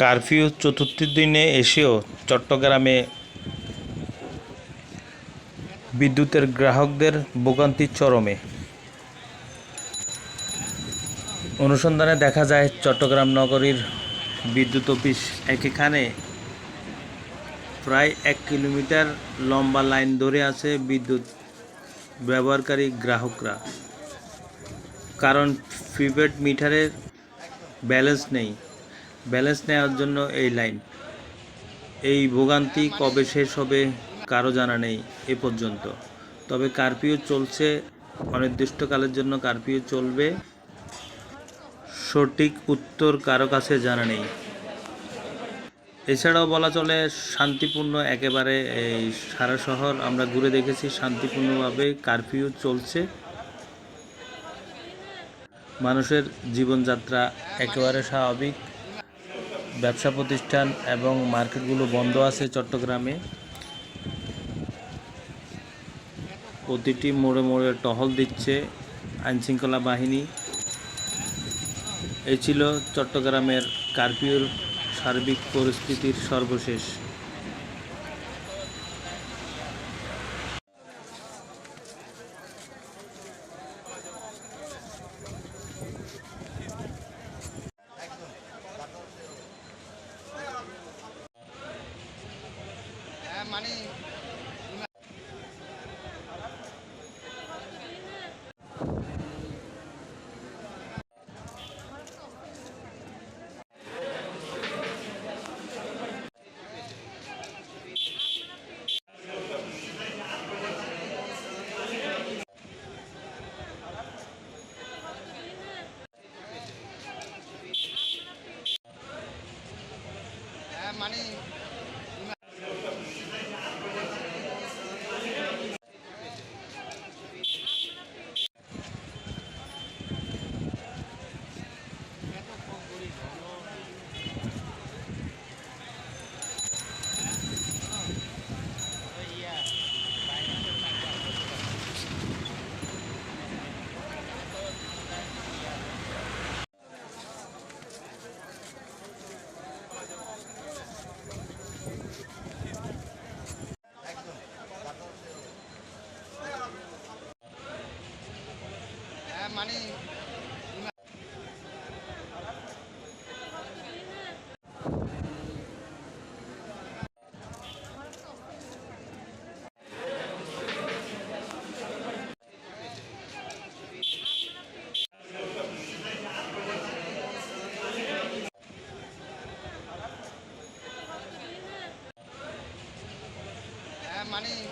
Curfew চতুর্থ দিনে এসেও চট্টগ্রামে বিদ্যুতের গ্রাহকদের ভোগান্তি চরমে। অনুসন্ধানে দেখা যায়, চট্টগ্রাম নগরীর বিদ্যুৎ অফিস একেখানে প্রায় এক কিলোমিটার লম্বা লাইন ধরে আছে বিদ্যুৎ ব্যবহারকারী গ্রাহকরা। কারণ প্রিপেড মিটারের ব্যালেন্স নেই। ব্যালেন্স নেওয়ার জন্য এই লাইন। এই ভোগান্তি কবে শেষ হবে কারও জানা নেই এ পর্যন্ত। তবে কারফিউ চলছে, অনির্দিষ্টকালের জন্য কারফিউ চলবে। সঠিক উত্তর কারও কাছে জানা নেই। এছাড়াও বলা চলে, শান্তিপূর্ণ একেবারে এই সারা শহর আমরা ঘুরে দেখেছি, শান্তিপূর্ণভাবে কারফিউ চলছে। মানুষের জীবনযাত্রা একেবারে স্বাভাবিক। ব্যবসা প্রতিষ্ঠান এবং মার্কেটগুলো বন্ধ আছে চট্টগ্রামে। প্রতিটি মোড়ে মোড়ে টহল দিচ্ছে আইনশৃঙ্খলা বাহিনী। এ ছিল চট্টগ্রামের কারফিউর সার্বিক পরিস্থিতির সর্বশেষ। মানে money